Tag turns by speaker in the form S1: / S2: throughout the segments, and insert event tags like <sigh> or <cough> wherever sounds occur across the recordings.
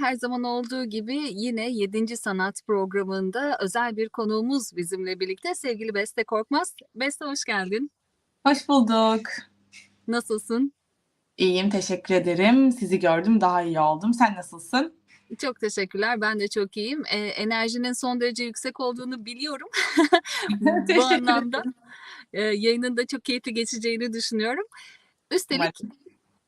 S1: Her zaman olduğu gibi yine 7. Sanat programında özel bir konuğumuz bizimle birlikte sevgili Beste Korkmaz. Beste hoş geldin.
S2: Hoş bulduk.
S1: Nasılsın?
S2: İyiyim, teşekkür ederim. Sizi gördüm, daha iyi oldum. Sen nasılsın?
S1: Çok teşekkürler. Ben de çok iyiyim. Ee, enerjinin son derece yüksek olduğunu biliyorum. <laughs> Bu anlamda e, yayının da çok keyifli geçeceğini düşünüyorum. Üstelik
S2: Umarım.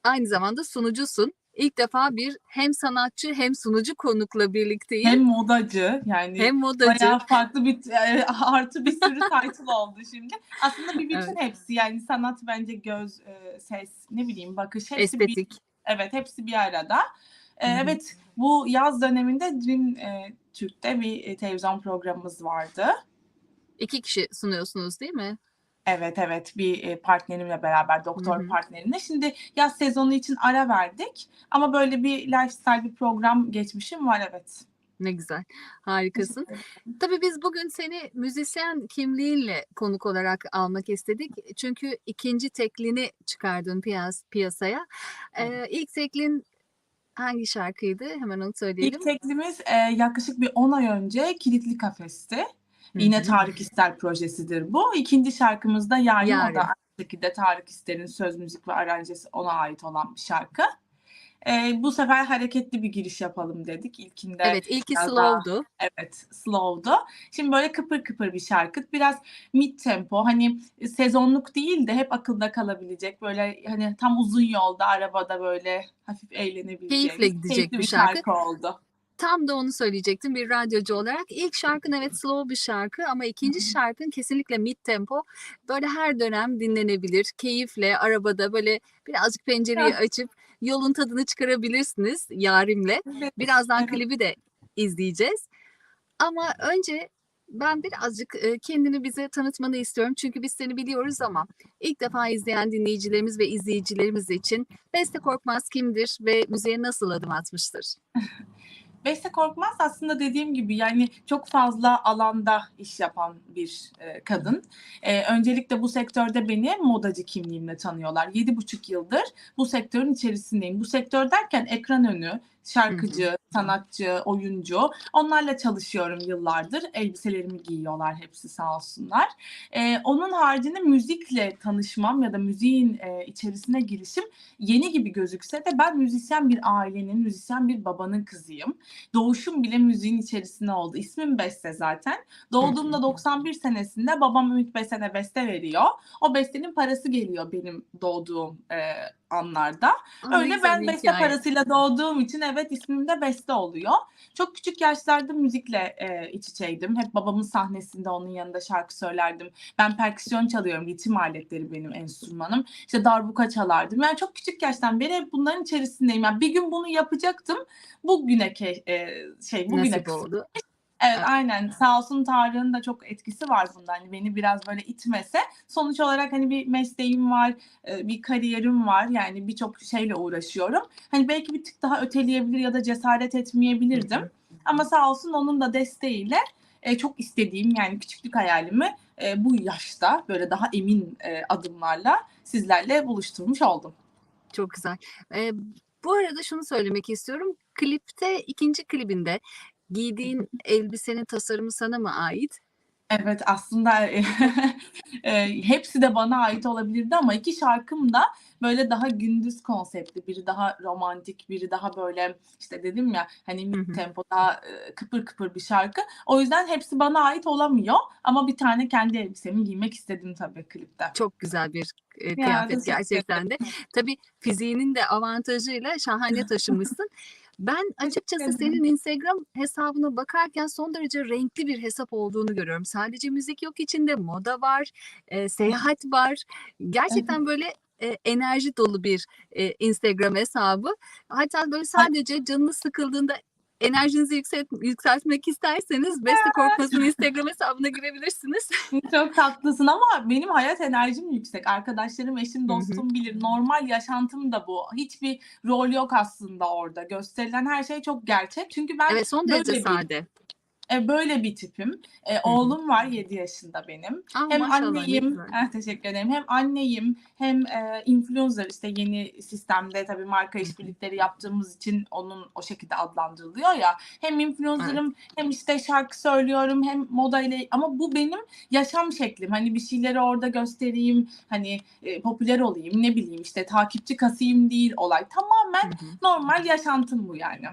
S1: aynı zamanda sunucusun. İlk defa bir hem sanatçı hem sunucu konukla birlikteyim.
S2: Hem modacı, yani
S1: Hem modacı.
S2: bayağı farklı bir e, <laughs> artı bir sürü <laughs> title oldu şimdi. Aslında bir bütün
S1: Evet.
S2: hepsi yani sanat bence göz, e, ses, ne bileyim bakış hepsi bir,
S1: Estetik.
S2: evet hepsi bir arada. E,
S1: Hı hı.
S2: evet bu yaz döneminde Dream e, Türk'te bir e, televizyon programımız vardı.
S1: İki kişi sunuyorsunuz değil mi?
S2: Evet evet bir e, partnerimle beraber doktor
S1: hı.
S2: partnerimle. Şimdi yaz sezonu için ara verdik ama böyle bir lifestyle bir program geçmişim var evet.
S1: Ne güzel. Harikasın. Tabii biz bugün seni müzisyen kimliğinle konuk olarak almak istedik. Çünkü ikinci teklini çıkardın piyas piyasaya.
S2: Evet.
S1: Ee, ilk teklin hangi şarkıydı? Hemen onu söyleyelim.
S2: İlk teklimiz e, yaklaşık bir 10 ay önce Kilitli Kafes'ti. Yine. Tarık İster projesidir bu. İkinci şarkımız da Yarim. O
S1: Yarim.
S2: da aynı şekilde Tarık İster'in söz, müzik ve aranjesi ona ait olan bir şarkı. E, bu sefer hareketli bir giriş yapalım dedik. İlkinde
S1: Evet, ilki
S2: biraz daha
S1: slow'du.
S2: Evet, slow'du. Şimdi böyle kıpır kıpır bir şarkı. Biraz mid tempo. Hani sezonluk değil de hep akılda kalabilecek. Böyle hani tam uzun yolda arabada böyle hafif eğlenebileceğimiz
S1: Keyifle gidecek bir
S2: bir
S1: şarkı.
S2: şarkı oldu.
S1: Tam da onu söyleyecektim bir radyocu olarak. İlk şarkın evet slow bir şarkı ama ikinci şarkın kesinlikle mid tempo. Böyle her dönem dinlenebilir. Keyifle arabada böyle birazcık pencereyi açıp yolun tadını çıkarabilirsiniz yarimle. Birazdan klibi de izleyeceğiz. Ama önce ben birazcık e, kendini bize tanıtmanı istiyorum. Çünkü biz seni biliyoruz ama ilk defa izleyen dinleyicilerimiz ve izleyicilerimiz için Beste Korkmaz kimdir ve müziğe nasıl adım atmıştır? <laughs>
S2: Beste Korkmaz aslında dediğim gibi yani çok fazla alanda iş yapan bir e, kadın. E, öncelikle bu sektörde beni modacı kimliğimle tanıyorlar. Yedi buçuk yıldır bu sektörün içerisindeyim. Bu sektör derken ekran önü, şarkıcı, sanatçı, oyuncu onlarla çalışıyorum yıllardır. Elbiselerimi giyiyorlar hepsi sağ olsunlar. E, onun haricinde müzikle tanışmam ya da müziğin e, içerisine girişim yeni gibi gözükse de ben müzisyen bir ailenin, müzisyen bir babanın kızıyım. Doğuşum bile müziğin içerisine oldu. İsmim Beste zaten. Doğduğumda
S1: hı.
S2: 91 senesinde babam Ümit Besen'e beste veriyor. O bestenin parası geliyor benim doğduğum e, anlarda.
S1: Aa,
S2: Öyle ben beste
S1: hikaye.
S2: parasıyla doğduğum için evet ismim de Beste oluyor. Çok küçük yaşlarda müzikle e, iç içeydim. Hep babamın sahnesinde onun yanında şarkı söylerdim. Ben perküsyon çalıyorum. Ritim aletleri benim enstrümanım. İşte darbuka çalardım. Yani çok küçük yaştan beri hep bunların içerisindeyim. Yani bir gün bunu yapacaktım. Bugüne ke- e, şey bugüne
S1: Nasip oldu.
S2: Evet
S1: Evet.
S2: aynen sağ olsun Tarık'ın da çok etkisi var bunda hani beni biraz böyle itmese sonuç olarak hani bir mesleğim var e, bir kariyerim var yani birçok şeyle uğraşıyorum hani belki bir tık daha öteleyebilir ya da cesaret etmeyebilirdim ama sağ olsun onun da desteğiyle e, çok istediğim yani küçüklük hayalimi e, bu yaşta böyle daha emin adımlarla sizlerle buluşturmuş oldum.
S1: Çok güzel. Ee, bu arada şunu söylemek istiyorum. Klipte ikinci klibinde giydiğin elbisenin tasarımı sana mı ait?
S2: Evet aslında <laughs> e, hepsi de bana ait olabilirdi ama iki şarkım da böyle daha gündüz konseptli. Biri daha romantik, biri daha böyle işte dedim ya hani mid tempo daha e, kıpır kıpır bir şarkı. O yüzden hepsi bana ait olamıyor ama bir tane kendi elbisemi giymek istedim tabii klipte.
S1: Çok güzel bir e,
S2: Ya
S1: kıyafet
S2: teşekkür
S1: gerçekten de. Tabii fiziğinin de avantajıyla şahane <laughs> taşımışsın. Ben açıkçası senin Instagram hesabına bakarken son derece renkli bir hesap olduğunu görüyorum. Sadece müzik yok içinde, moda var, e, seyahat var. Gerçekten böyle e, enerji dolu bir e, Instagram hesabı. Hatta böyle sadece canınız sıkıldığında enerjinizi yükselt, yükseltmek isterseniz Beste Korkmaz'ın Instagram hesabına girebilirsiniz. <laughs>
S2: Çok tatlısın ama benim hayat enerjim yüksek. Arkadaşlarım, eşim, dostum bilir. Normal yaşantım da bu. Hiçbir rol yok aslında orada. Gösterilen her şey çok gerçek. Çünkü ben
S1: Evet son derece sade.
S2: E, böyle bir tipim. E, oğlum var 7 yaşında benim.
S1: Aa,
S2: Hem anneyim, eh, <laughs> teşekkür ederim. Hem anneyim hem e, influencer işte yeni sistemde tabii marka işbirlikleri yaptığımız için onun o şekilde adlandırılıyor ya. Hem influencer'ım hem işte şarkı söylüyorum hem moda ile ama bu benim yaşam şeklim. Hani bir şeyleri orada göstereyim, hani e, popüler olayım, ne bileyim işte takipçi kasayım değil olay. Tamamen
S1: Hı hı.
S2: normal yaşantım bu yani.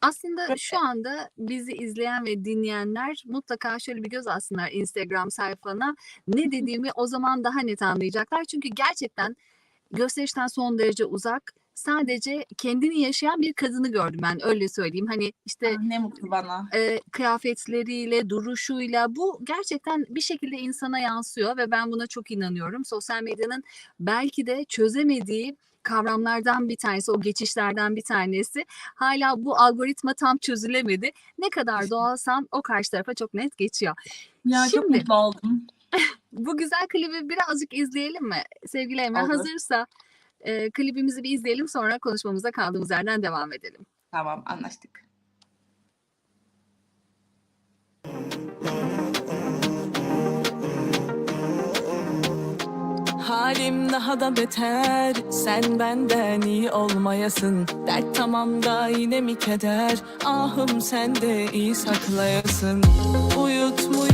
S1: Aslında şu anda bizi izleyen ve dinleyenler mutlaka şöyle bir göz atsınlar Instagram sayfana. Ne dediğimi o zaman daha net anlayacaklar. Çünkü gerçekten gösterişten son derece uzak. Sadece kendini yaşayan bir kadını gördüm ben öyle söyleyeyim. Hani işte
S2: Ah, ne mutlu bana.
S1: e, kıyafetleriyle, duruşuyla bu gerçekten bir şekilde insana yansıyor ve ben buna çok inanıyorum. Sosyal medyanın belki de çözemediği kavramlardan bir tanesi, o geçişlerden bir tanesi. Hala bu algoritma tam çözülemedi. Ne kadar doğalsan o karşı tarafa çok net geçiyor.
S2: Ya çok
S1: Şimdi-
S2: mutlu oldum. <laughs>
S1: Bu güzel klibi birazcık izleyelim mi? Sevgili Emre hazırsa e, klibimizi bir izleyelim sonra konuşmamıza kaldığımız yerden devam edelim.
S2: Tamam anlaştık.
S3: Halim daha da beter Sen benden iyi olmayasın Dert tamam da yine mi keder Ahım sen de iyi saklayasın Uyutmuyor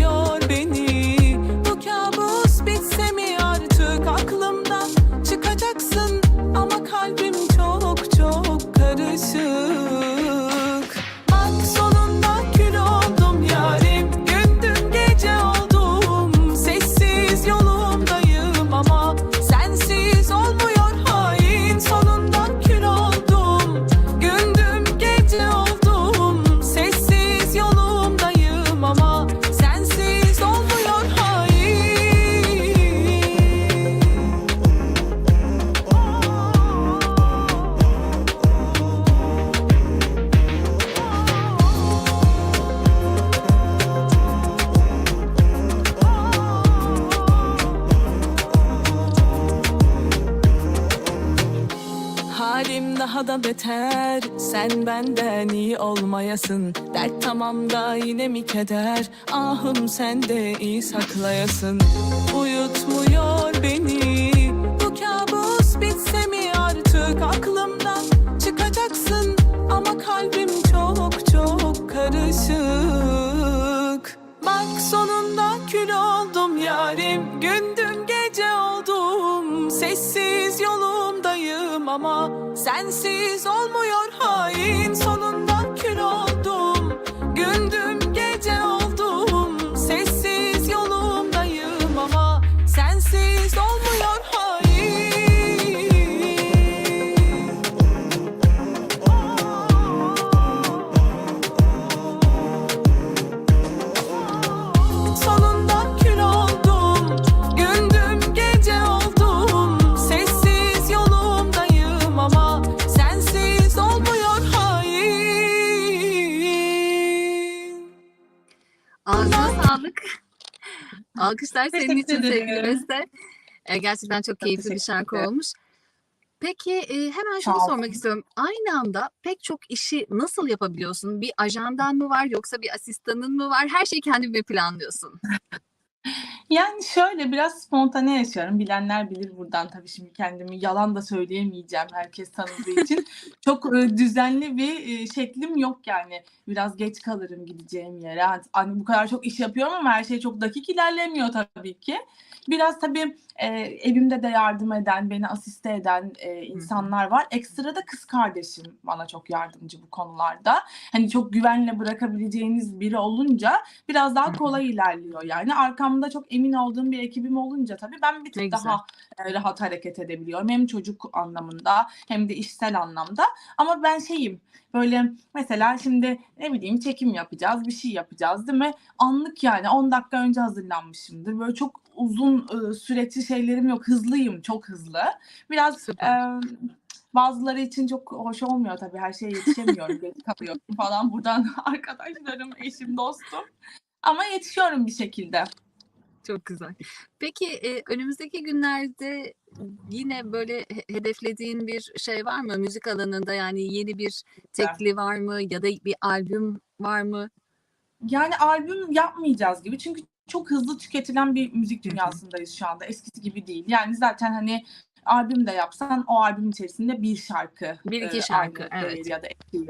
S3: beter. Sen benden iyi olmayasın. Dert tamam da yine mi keder? Ahım sen de iyi saklayasın. Uyutmuyor beni. Bu kabus bitse mi artık? Aklımdan Çıkacaksın. Ama kalbim çok çok karışık. Bak sonunda kül oldum yarim. Gündüm gece oldum. Sessiz yolumdayım ama Sensiz
S1: Sağlık. <laughs> Alkışlar senin için sevgili. Beste. E, gerçekten çok keyifli bir şarkı olmuş. Peki e, hemen şunu sormak istiyorum. Aynı anda pek çok işi nasıl yapabiliyorsun? Bir ajandan mı var yoksa bir asistanın mı var? Her şeyi kendin mi planlıyorsun? <laughs>
S2: Yani şöyle biraz spontane yaşıyorum. Bilenler bilir buradan tabii şimdi kendimi yalan da söyleyemeyeceğim herkes tanıdığı için. <laughs> Çok e, düzenli bir e, şeklim yok yani. Biraz geç kalırım gideceğim yere. Hani, bu kadar çok iş yapıyorum ama her şey çok dakik ilerlemiyor tabii ki. Biraz tabii e, evimde de yardım eden, beni asiste eden e, insanlar var. Ekstra da kız kardeşim bana çok yardımcı bu konularda. Hani çok güvenle bırakabileceğiniz biri olunca biraz daha kolay ilerliyor. Yani arkamda çok emin olduğum bir ekibim olunca tabii ben bir tık
S1: Ne
S2: daha e, rahat hareket edebiliyorum. Hem çocuk anlamında hem de işsel anlamda. Ama ben şeyim böyle mesela şimdi ne bileyim çekim yapacağız, bir şey yapacağız değil mi? Anlık yani 10 dakika önce hazırlanmışımdır. Böyle çok uzun e, süreçli şeylerim yok. Hızlıyım, çok hızlı. Biraz
S1: Süper.
S2: e, bazıları için çok hoş olmuyor tabii. Her şeye yetişemiyorum, geç kalıyorum falan. Buradan <laughs> arkadaşlarım, eşim, dostum. Ama yetişiyorum bir şekilde.
S1: Çok güzel. Peki e, önümüzdeki günlerde yine böyle he- hedeflediğin bir şey var mı? Müzik alanında yani yeni bir tekli var mı ya da bir albüm var mı?
S2: Yani albüm yapmayacağız gibi. Çünkü çok hızlı tüketilen bir müzik dünyasındayız şu anda. Eskisi gibi değil. Yani zaten hani albüm de yapsan o albüm içerisinde bir şarkı.
S1: Bir iki şarkı, evet.
S2: Ya da etkiyi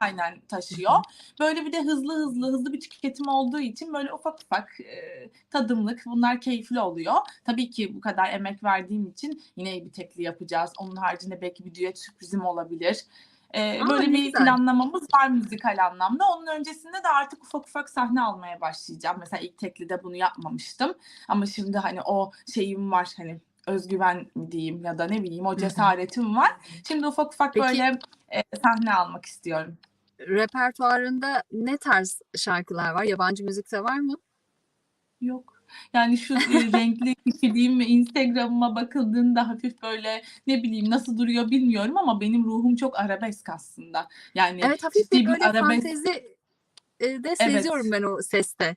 S2: aynen taşıyor. Böyle bir de hızlı hızlı hızlı bir tüketim olduğu için böyle ufak ufak e, tadımlık bunlar keyifli oluyor. Tabii ki bu kadar emek verdiğim için yine bir tekli yapacağız. Onun haricinde belki bir düet sürprizim olabilir. Ee,
S1: Aa,
S2: böyle bir
S1: güzel.
S2: planlamamız var müzikal anlamda. Onun öncesinde de artık ufak ufak sahne almaya başlayacağım. Mesela ilk teklide bunu yapmamıştım. Ama şimdi hani o şeyim var hani özgüven diyeyim ya da ne bileyim o cesaretim var. Şimdi ufak ufak
S1: Peki-
S2: böyle e, sahne almak istiyorum.
S1: Repertuarında ne tarz şarkılar var? Yabancı müzikte var mı?
S2: Yok. Yani şu e, <laughs> renkli kişiliğim ve Instagram'ıma bakıldığında hafif böyle ne bileyim nasıl duruyor bilmiyorum ama benim ruhum çok arabesk aslında. Yani
S1: Evet hafif bir böyle
S2: arabesk
S1: fantezi e, de seziyorum ben o seste.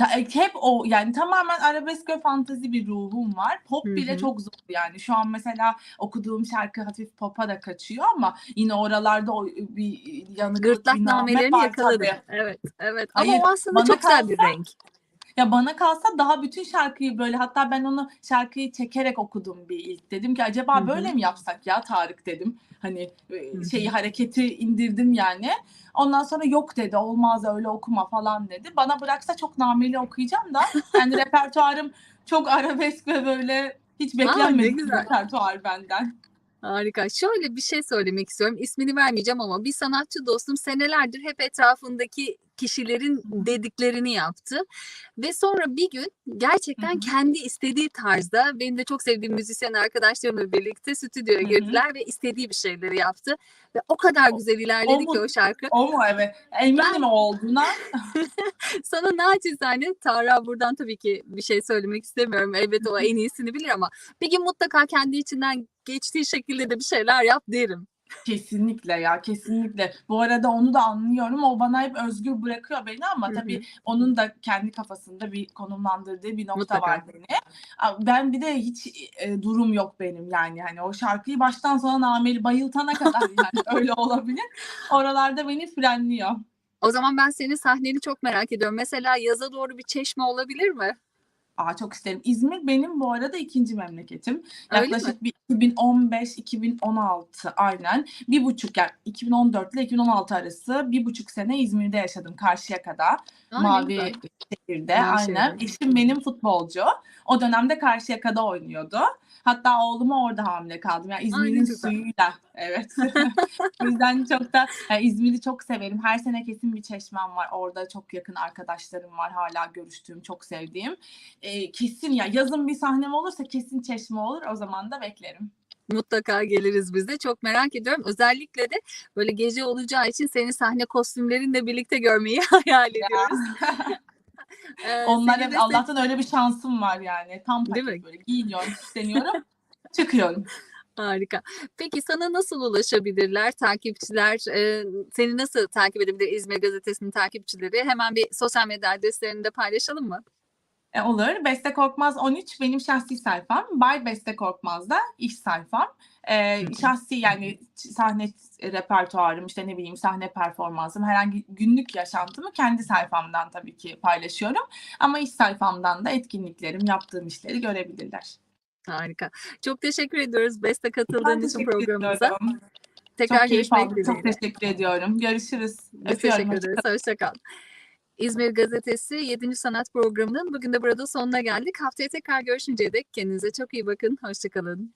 S2: Ta- e, hep o yani tamamen arabesk ve fantezi bir ruhum var. Pop
S1: Hı
S2: bile çok zor yani. Şu an mesela okuduğum şarkı hafif pop'a da kaçıyor ama yine oralarda o bir yanıklık,
S1: Gırtlak namelerini
S2: tabii.
S1: Evet, evet.
S2: Hayır,
S1: Ama o aslında çok güzel bir renk.
S2: Ya bana kalsa daha bütün şarkıyı böyle hatta ben onu şarkıyı çekerek okudum bir ilk. Dedim ki acaba
S1: Hı hı.
S2: böyle mi yapsak ya Tarık dedim. Hani e, şeyi hareketi indirdim yani. Ondan sonra yok dedi olmaz öyle okuma falan dedi. Bana bıraksa çok nameli okuyacağım da yani <laughs> repertuarım çok arabesk ve böyle hiç beklenmedik bir repertuar benden.
S1: Harika. Şöyle bir şey söylemek istiyorum. İsmini vermeyeceğim ama bir sanatçı dostum senelerdir hep etrafındaki kişilerin dediklerini yaptı. Ve sonra bir gün gerçekten kendi istediği tarzda benim de çok sevdiğim müzisyen arkadaşlarımla birlikte stüdyoya girdiler ve istediği bir şeyleri yaptı. Ve o kadar güzel ilerledi
S2: o
S1: ki o şarkı.
S2: O mu evet. Eminim o olduğuna. <laughs>
S1: Sana naçizane Tara buradan tabii ki bir şey söylemek istemiyorum. Elbette o en iyisini bilir ama bir gün mutlaka kendi içinden geçtiği şekilde de bir şeyler yap derim.
S2: Kesinlikle ya kesinlikle. Bu arada onu da anlıyorum. O bana hep özgür bırakıyor beni ama tabii onun da kendi kafasında bir konumlandırdığı bir nokta
S1: Mutlaka.
S2: var beni. Ben bir de hiç e, durum yok benim yani. Hani o şarkıyı baştan sona nameli bayıltana kadar <laughs> yani öyle olabilir. Oralarda beni frenliyor.
S1: O zaman ben senin sahneni çok merak ediyorum. Mesela yaza doğru bir çeşme olabilir mi?
S2: Aa çok isterim. İzmir benim bu arada ikinci memleketim.
S1: Öyle mi?
S2: Yaklaşık bir 2015-2016 aynen. Bir buçuk yani 2014 ile 2016 arası bir buçuk sene İzmir'de yaşadım Karşıyaka'da.
S1: Aa, ne
S2: Mavi şehirde aynen.
S1: şehirde.
S2: Eşim benim futbolcu. O dönemde Karşıyaka'da oynuyordu. Hatta oğluma orada hamile kaldım. Yani İzmir'in suyuyla. Evet. <laughs> <laughs> o yüzden çok da yani İzmir'i çok severim. Her sene kesin bir çeşmem var. Orada çok yakın arkadaşlarım var. Hala görüştüğüm, çok sevdiğim. Ee, kesin ya yazın bir sahnem olursa kesin çeşme olur. O zaman da beklerim.
S1: Mutlaka geliriz biz de. Çok merak ediyorum. Özellikle de böyle gece olacağı için seni sahne kostümlerinle birlikte görmeyi <laughs> hayal ediyoruz. Ee,
S2: Onlar Allah'tan öyle bir şansım var yani. Tam paket böyle giyiniyorum, süsleniyorum, çıkıyorum.
S1: Harika. Peki sana nasıl ulaşabilirler takipçiler? e, seni nasıl takip edebilir İzmir Gazetesi'nin takipçileri? Hemen bir sosyal medya adreslerini de paylaşalım mı?
S2: E, olur. Beste Korkmaz 13 benim şahsi sayfam. Bay Beste Korkmaz da iş sayfam. E, şahsi yani sahne repertuarım işte ne bileyim sahne performansım herhangi günlük yaşantımı kendi sayfamdan tabii ki paylaşıyorum. Ama iş sayfamdan da etkinliklerim, yaptığım işleri görebilirler.
S1: Harika. Çok teşekkür ediyoruz Beste katıldığın için programımıza.
S2: ediyorum.
S1: Tekrar
S2: Çok
S1: görüşmek
S2: aldım. Çok teşekkür ediyorum. Görüşürüz.
S1: Biz teşekkür ederiz. Hoşça kal. İzmir Gazetesi 7. Sanat Programı'nın bugün de burada sonuna geldik. Haftaya tekrar görüşünceye dek kendinize çok iyi bakın. Hoşça kalın.